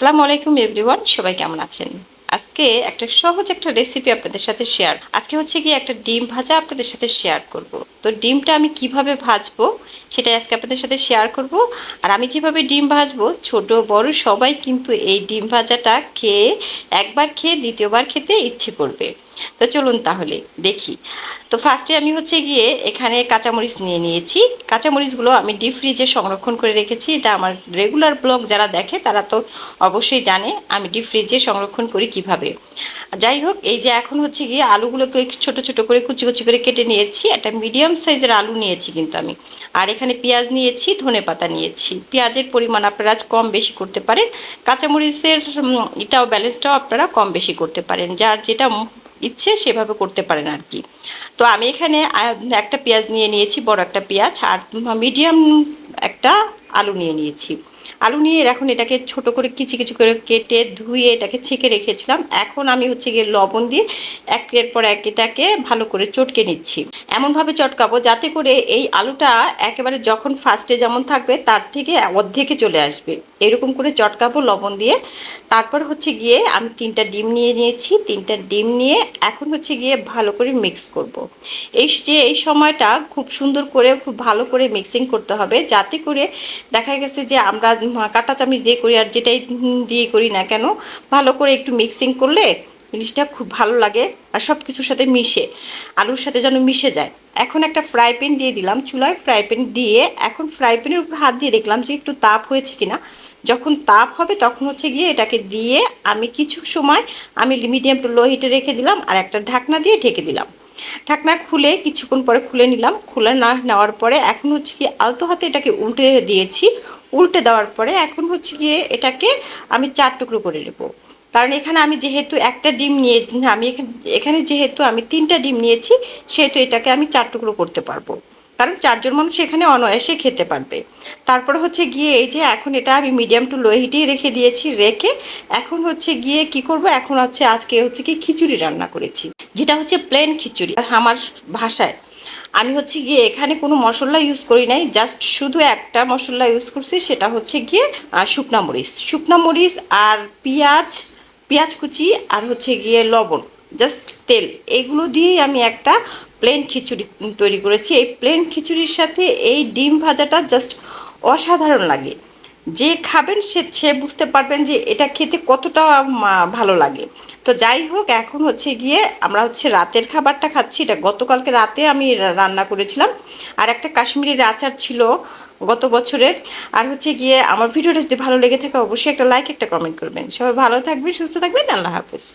আসসালামু আলাইকুম এভরিওয়ান সবাই কেমন আছেন? আজকে একটা সহজ একটা রেসিপি আপনাদের সাথে শেয়ার আজকে হচ্ছে কি একটা ডিম ভাজা আপনাদের সাথে শেয়ার করব। তো ডিমটা আমি কীভাবে ভাজবো, সেটাই আজকে আপনাদের সাথে শেয়ার করব। আর আমি যেভাবে ডিম ভাজবো, ছোট, বড়, সবাই কিন্তু এই ডিম ভাজাটা খেয়ে একবার খেয়ে, দ্বিতীয়বার খেতে ইচ্ছে করবে। তো চলুন তাহলে দেখি। তো ফার্স্টে আমি হচ্ছে গিয়ে এখানে কাঁচামরিচ নিয়ে নিয়েছি। কাঁচামরিচগুলো আমি ডিপ ফ্রিজে সংরক্ষণ করে রেখেছি। এটা আমার রেগুলার ব্লগ যারা দেখে তারা তো অবশ্যই জানে আমি ডিপ ফ্রিজে সংরক্ষণ করি কীভাবে। যাই হোক, এই যে এখন হচ্ছে গিয়ে আলুগুলোকে ছোট ছোট করে কুচি কুচি করে কেটে নিয়েছি। একটা মিডিয়াম সাইজের আলু নিয়েছি কিন্তু আমি। আর এখানে পেঁয়াজ নিয়েছি, ধনে পাতা নিয়েছি। পেঁয়াজের পরিমাণ আপনারা কম বেশি করতে পারেন। কাঁচামরিচের এটাও ব্যালেন্সটাও আপনারা কম বেশি করতে পারেন। যার যেটা ইচ্ছে সেভাবে করতে পারেন আর কি। তো আমি এখানে একটা পেঁয়াজ নিয়ে নিয়েছি, বড় একটা পেঁয়াজ, আর মিডিয়াম একটা আলু নিয়ে নিয়েছি। আলু নিয়ে এখন এটাকে ছোট করে কিচি কিছু করে কেটে ধুয়ে এটাকে ছেঁকে রেখেছিলাম। এখন আমি হচ্ছে গিয়ে লবণ দিয়ে একের পর এক এটাকে ভালো করে চটকে নিচ্ছি। এমনভাবে চটকাবো যাতে করে এই আলুটা একেবারে যখন ফার্স্টে যেমন থাকবে তার থেকে অর্ধেকে চলে আসবে। এরকম করে চটকাবো লবণ দিয়ে। তারপর হচ্ছে গিয়ে আমি তিনটা ডিম নিয়ে নিয়েছি। তিনটা ডিম নিয়ে এখন হচ্ছে গিয়ে ভালো করে মিক্স করব। এই যে এই সময়টা খুব সুন্দর করে খুব ভালো করে মিক্সিং করতে হবে। যাতে করে দেখা গেছে যে আমরা কাঁটা চামিচ দিয়ে করি আর যেটাই দিয়ে করি না কেন, ভালো করে একটু মিক্সিং করলে জিনিসটা খুব ভালো লাগে আর সব কিছুর সাথে মিশে, আলুর সাথে যেন মিশে যায়। এখন একটা ফ্রাই প্যান দিয়ে দিলাম, চুলায় ফ্রাই প্যান দিয়ে এখন ফ্রাই প্যানের উপর হাত দিয়ে দেখলাম যে একটু তাপ হয়েছে কিনা। যখন তাপ হবে তখন হচ্ছে গিয়ে এটাকে দিয়ে আমি কিছু সময় আমি মিডিয়াম টু লো হিটে রেখে দিলাম আর একটা ঢাকনা দিয়ে ঢেকে দিলাম। ঢাকনা খুলে কিছুক্ষণ পরে খুলে নিলাম। খুলে না নেওয়ার পরে এখন হচ্ছে কি আলতো হাতে এটাকে উল্টে দিয়েছি। উল্টে দেওয়ার পরে এখন হচ্ছে গিয়ে এটাকে আমি চার টুকরো করে নেব। কারণ এখানে আমি যেহেতু একটা ডিম নিয়ে, আমি এখানে এখানে যেহেতু আমি তিনটা ডিম নিয়েছি, সেহেতু এটাকে আমি চার টুকরো করতে পারব। কারণ চারজন মানুষ এখানে অনায়াসে খেতে পারবে। তারপর হচ্ছে গিয়ে এই যে এখন এটা আমি মিডিয়াম টু লো হিটেই রেখে দিয়েছি, রেখে এখন হচ্ছে গিয়ে কি করব? এখন হচ্ছে আজকে হচ্ছে কি খিচুড়ি রান্না করেছি, যেটা হচ্ছে প্লেন খিচুড়ি। আমার ভাষায় আমি হচ্ছে গিয়ে এখানে কোনো মশলা ইউজ করি নাই জাস্ট শুধু একটা মশলা ইউজ করছি, সেটা হচ্ছে গিয়ে শুকনা মরিচ। শুকনা মরিচ আর পেঁয়াজ পেঁয়াজ কুচি আর হচ্ছে গিয়ে লবণ জাস্ট তেল। এগুলো দিয়েই আমি একটা প্লেন খিচুড়ি তৈরি করেছি। এই প্লেন খিচুড়ির সাথে এই ডিম ভাজাটা জাস্ট অসাধারণ লাগে। যে খাবেন সে সে বুঝতে পারবেন যে এটা খেতে কতটা ভালো লাগে। তো যাই হোক, এখন হচ্ছে গিয়ে আমরা হচ্ছে রাতের খাবারটা খাচ্ছি। এটা গতকালকে রাতে আমি রান্না করেছিলাম। আর একটা কাশ্মীরের আচার ছিল গত বছরের। আর হচ্ছে গিয়ে আমার ভিডিওটা যদি ভালো লেগে থাকে, অবশ্যই একটা লাইক একটা কমেন্ট করবেন। সবাই ভালো থাকবেন, সুস্থ থাকবেন। আল্লাহ হাফেজ।